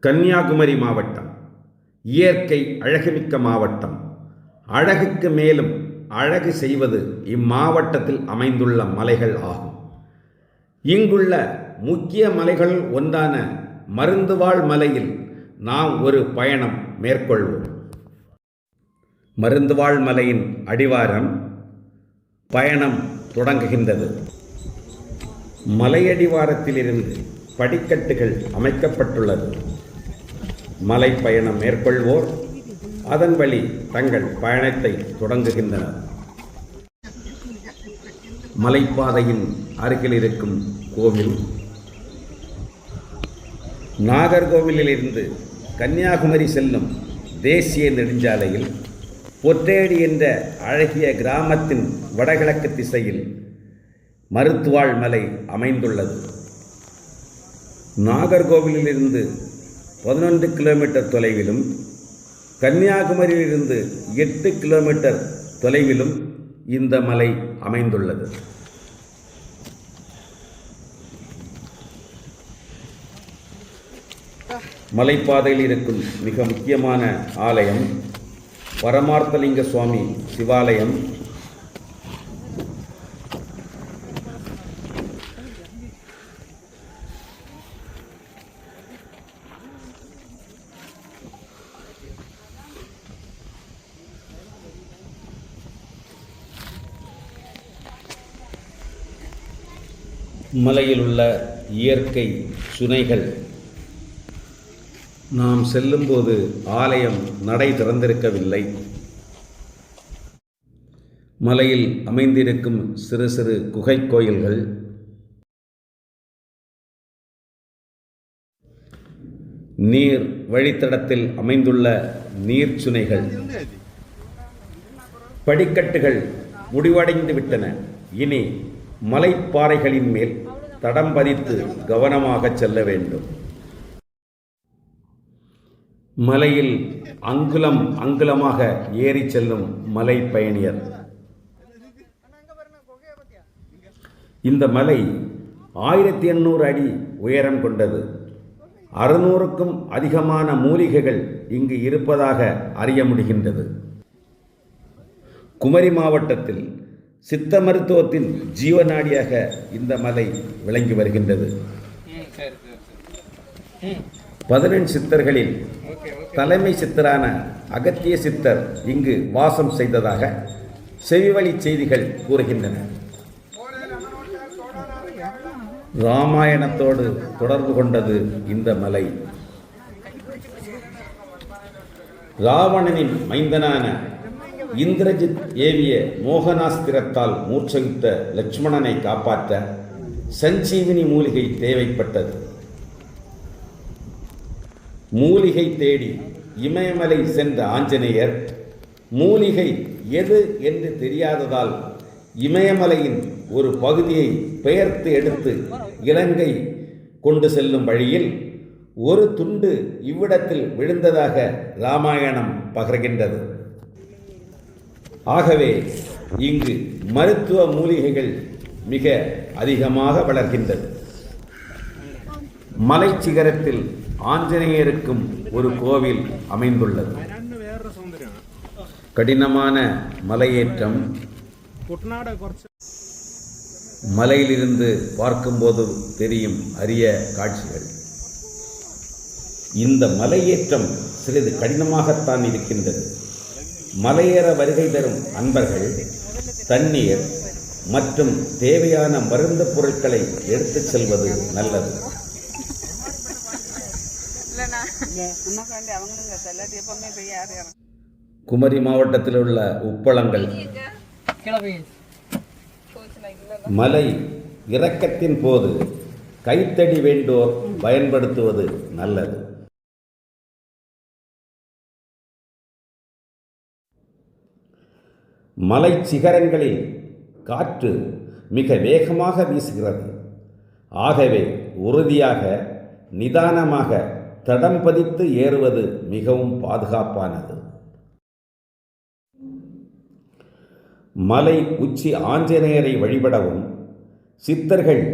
கன்னியாகுமரி மாவட்டம். இயற்கை அழகுமிக்க மாவட்டம். அழகுக்கு மேலும் அழகு செய்வது இம்மாவட்டத்தில் அமைந்துள்ள மலைகள் ஆகும். இங்குள்ள முக்கிய மலைகள் ஒன்றான மருந்துவாழ் மலையில் நாம் ஒரு பயணம் மேற்கொள்வோம். மருந்துவாழ் மலையின் அடிவாரம் பயணம் தொடங்குகின்றது. மலையடிவாரத்திலிருந்து படிக்கட்டுகள் அமைக்கப்பட்டுள்ளது. மலை பயணம் மேற்கொள்வோர். அதன் வழி தங்கள் பயணத்தை தொடங்குகின்றனர். மலைப்பாதையின் அருகில் இருக்கும் கோவில். நாகர்கோவிலிலிருந்து கன்னியாகுமரி செல்லும் தேசிய நெடுஞ்சாலையில் பொற்றேடி என்ற அழகிய கிராமத்தின் வடகிழக்கு திசையில் மருத்துவாள் மலை அமைந்துள்ளது. நாகர்கோவிலிருந்து பதினொன்று கிலோமீட்டர் தொலைவிலும் கன்னியாகுமரியிலிருந்து எட்டு கிலோமீட்டர் தொலைவிலும் இந்த மலை அமைந்துள்ளது. மலைப்பாதையில் இருக்கும் மிக முக்கியமான ஆலயம் பரமார்த்தலிங்க சுவாமி சிவாலயம். மலையில் உள்ள இயற்கை சுனைகள். நாம் செல்லும்போது ஆலயம் நடை திறந்திருக்கவில்லை. மலையில் அமைந்திருக்கும் சிறு சிறு குகை கோயில்கள். நீர் வழித்தடத்தில் அமைந்துள்ள நீர்ச்சுனைகள் படிக்கட்டுகள் முடிவடைந்து விட்டன இனி மலைப்பாறைகளின் மேல் தடம் பதித்து கவனமாக செல்ல வேண்டும். மலையில் அங்குலம் அங்குலமாக ஏறி செல்லும் மலை பயணியர். இந்த மலை ஆயிரத்தி எண்ணூறு அடி உயரம் கொண்டது. அறுநூறுக்கும் அதிகமான மூலிகைகள் இங்கு இருப்பதாக அறிய முடிகின்றது. குமரி மாவட்டத்தில் சித்த மருத்துவத்தின் ஜீவநாடியாக இந்த மலை விளங்கி வருகின்றது. பதினெண் சித்தர்களில் தலைமை சித்தரான அகத்திய சித்தர் இங்கு வாசம் செய்ததாக செவிவழி செய்திகள் கூறுகின்றன. ராமாயணத்தோடு தொடர்பு கொண்டது இந்த மலை. ராவணனின் மைந்தனான இந்திரஜித் ஏவிய மோகனாஸ்திரத்தால் மூர்ச்சகித்த லட்சுமணனை காப்பாற்ற சஞ்சீவினி மூலிகை தேவைப்பட்டது. மூலிகை தேடி இமயமலை சென்ற ஆஞ்சநேயர் மூலிகை எது என்று தெரியாததால் இமயமலையின் ஒரு பகுதியை பெயர்த்து எடுத்து இலங்கை கொண்டு செல்லும் வழியில் ஒரு துண்டு இவ்விடத்தில் விழுந்ததாக ராமாயணம் பகர்கின்றது. ஆகவே இங்கு மருத்துவ மூலிகைகள் மிக அதிகமாக வளர்கின்றது. மலை சிகரத்தில் ஆஞ்சநேயருக்கும் ஒரு கோவில் அமைந்துள்ளது. கடினமான மலையேற்றம் மலையிலிருந்து பார்க்கும்போது தெரியும் அரிய காட்சிகள். இந்த மலையேற்றம் சிறிது கடினமாகத்தான் இருக்கின்றது. மலையேற வருகை தரும் அன்பர்கள் தண்ணீர் மற்றும் தேவையான மருந்து பொருட்களை எடுத்துச் செல்வது நல்லது. குமரி மாவட்டத்தில் உள்ள உப்பளங்கள் மலை இறக்கத்தின் போது கைத்தடி வேண்டோர் பயன்படுத்துவது நல்லது. மலை சிகரங்களில் காற்று மிக வேகமாக வீசுகிறது. ஆகவே உறுதியாக நிதானமாக தடம் பதித்து ஏறுவது மிகவும் பாதுகாப்பானது. மலை உச்சி ஆஞ்சநேயரை வழிபடவும் சித்தர்கள்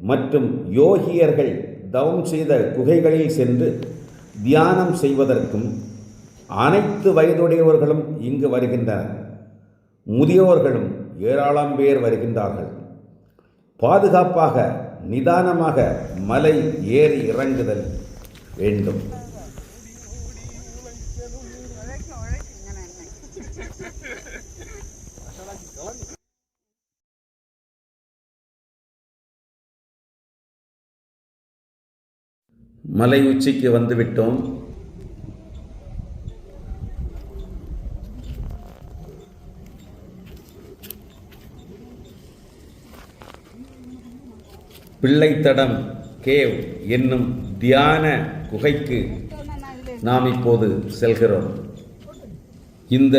மற்றும் யோகியர்கள் தவம் செய்த குகைகளில் சென்று தியானம் செய்வதற்கும் அனைத்து வயதுடையவர்களும் இங்கு வருகின்றனர். முதியோர்களும் ஏராளம் பேர் வருகின்றார்கள். பாதுகாப்பாக நிதானமாக மலை ஏறி இறங்குதல் வேண்டும். மலை உச்சிக்கு வந்துவிட்டோம். பிள்ளைத்தடம் கேவ் என்னும் தியான குகைக்கு நாம் இப்போது செல்கிறோம். இந்த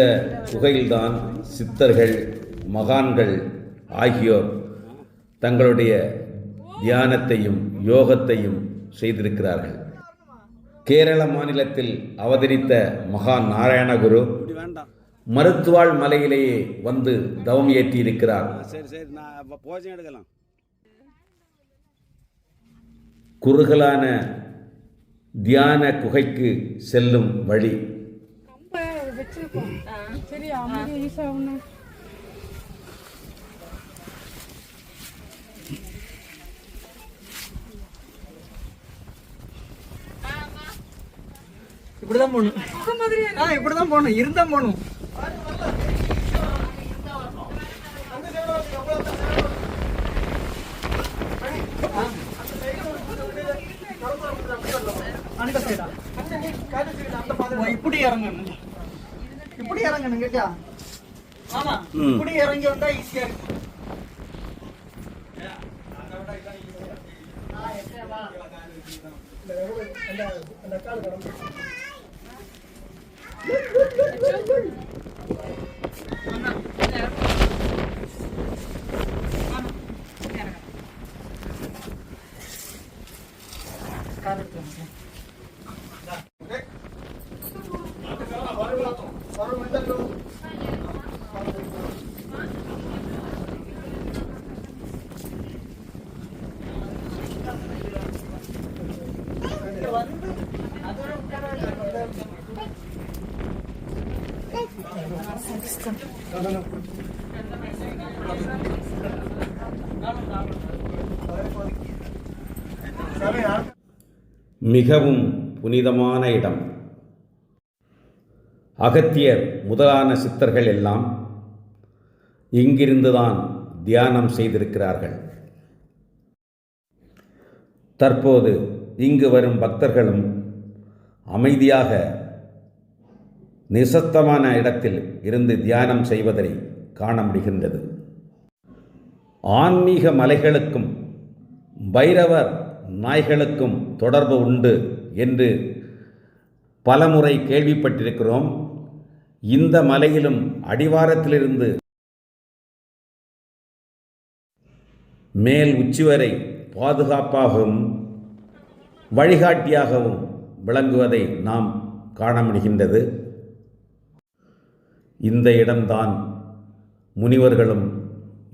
குகையில்தான் சித்தர்கள் மகான்கள் ஆகியோர் தங்களுடைய தியானத்தையும் யோகத்தையும் செய்திருக்கிறார்கள். கேரள மாநிலத்தில் அவதரித்த மகான் நாராயணகுரு வேண்டாம் மருத்துவாள் மலையிலேயே வந்து தவம் ஏற்றியிருக்கிறார். குறுகலான தியான குகைக்கு செல்லும் வழி. இப்படிதான் போகணும். ஆ இப்படிதான் போகணும். இருந்தா போகணும். அந்த சைடா இப்படி இறங்கணும் இப்படி இறங்கணும் கேட்டா? ஆமா இப்படி இறங்கி வந்தா ஈஸியா இருக்கும். மிகவும் புனிதமான இடம். அகத்தியர் முதலான சித்தர்கள் எல்லாம் இங்கிருந்துதான் தியானம் செய்திருக்கிறார்கள். தற்போது இங்கு வரும் பக்தர்களும் அமைதியாக நிசத்தமான இடத்தில் இருந்து தியானம் செய்வதை காண முடிகின்றது. ஆன்மீக மலைகளுக்கும் பைரவர் நாய்களுக்கும் தொடர்பு உண்டு என்று பலமுறை கேள்விப்பட்டிருக்கிறோம். இந்த மலையிலும் அடிவாரத்திலிருந்து மேல் உச்சி வரை பாதுகாப்பாகவும் வழிகாட்டியாகவும் விளங்குவதை நாம் காண முடிகின்றது. இந்த இடம்தான் முனிவர்களும்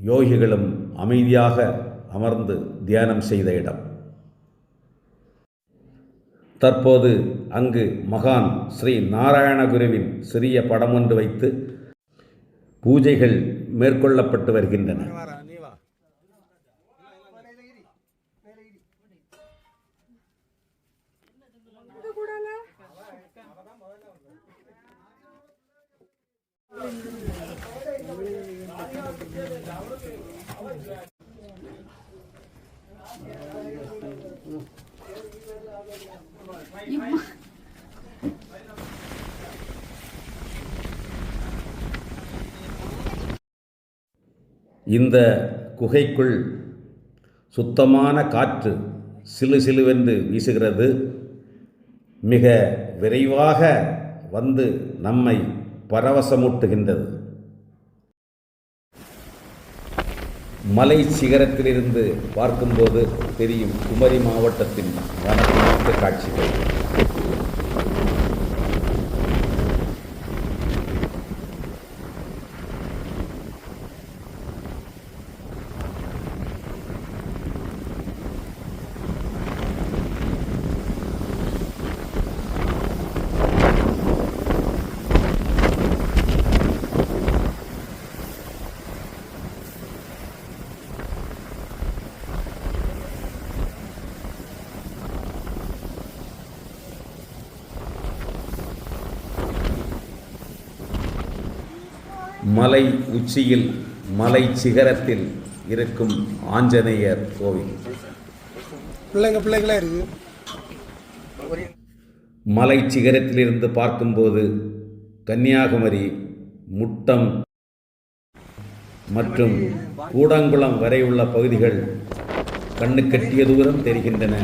யோகிகளும் அமைதியாக அமர்ந்து தியானம் செய்த இடம். தற்போது அங்கு மகான் ஸ்ரீ நாராயணகுருவின் சிறிய படம் ஒன்று வைத்து பூஜைகள் மேற்கொள்ளப்பட்டு வருகின்றன. வர இந்த குகைக்குள் சுத்தமான காற்று சிலு சிலுவென்று வீசுகிறது. மிக விரைவாக வந்து நம்மை பரவசமூட்டுகின்றது. மலை சிகரத்திலிருந்து பார்க்கும்போது தெரியும் குமரி மாவட்டத்தின் வனத்து காட்சிகள். மலை உச்சியில் மலை சிகரத்தில் இருக்கும் ஆஞ்சநேயர் கோவில். பிள்ளைங்க பிள்ளைங்களா இருக்கு? மலை சிகரத்திலிருந்து பார்க்கும்போது கன்னியாகுமரி முட்டம் மற்றும் கூடங்குளம் வரை உள்ள பகுதிகள் கண்ணுக்கெட்டிய தூரம் தெரிகின்றன.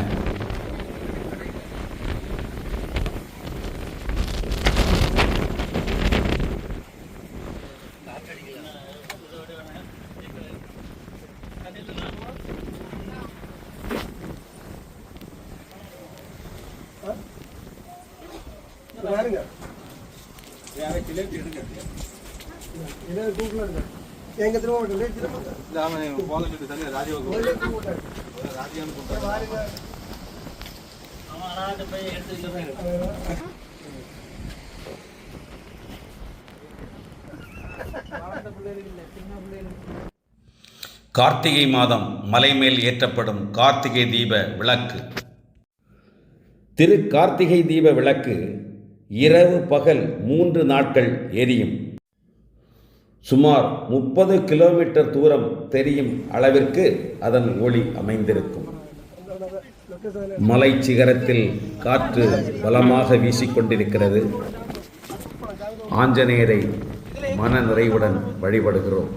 கார்த்திகை மாதம் மலை மேல் ஏற்றப்படும் கார்த்திகை தீப விளக்கு. திரு கார்த்திகை தீப விளக்கு இரவு பகல் மூன்று நாட்கள் எரியும் சுமார் முப்பது கிலோமீட்டர் தூரம் தெரியும் அளவிற்கு அதன் ஒளி அமைந்திருக்கும். மலை சிகரத்தில் காற்று பலமாக வீசிக்கொண்டிருக்கிறது. ஆஞ்சநேயரை மன நிறைவுடன் வழிபடுகிறோம்.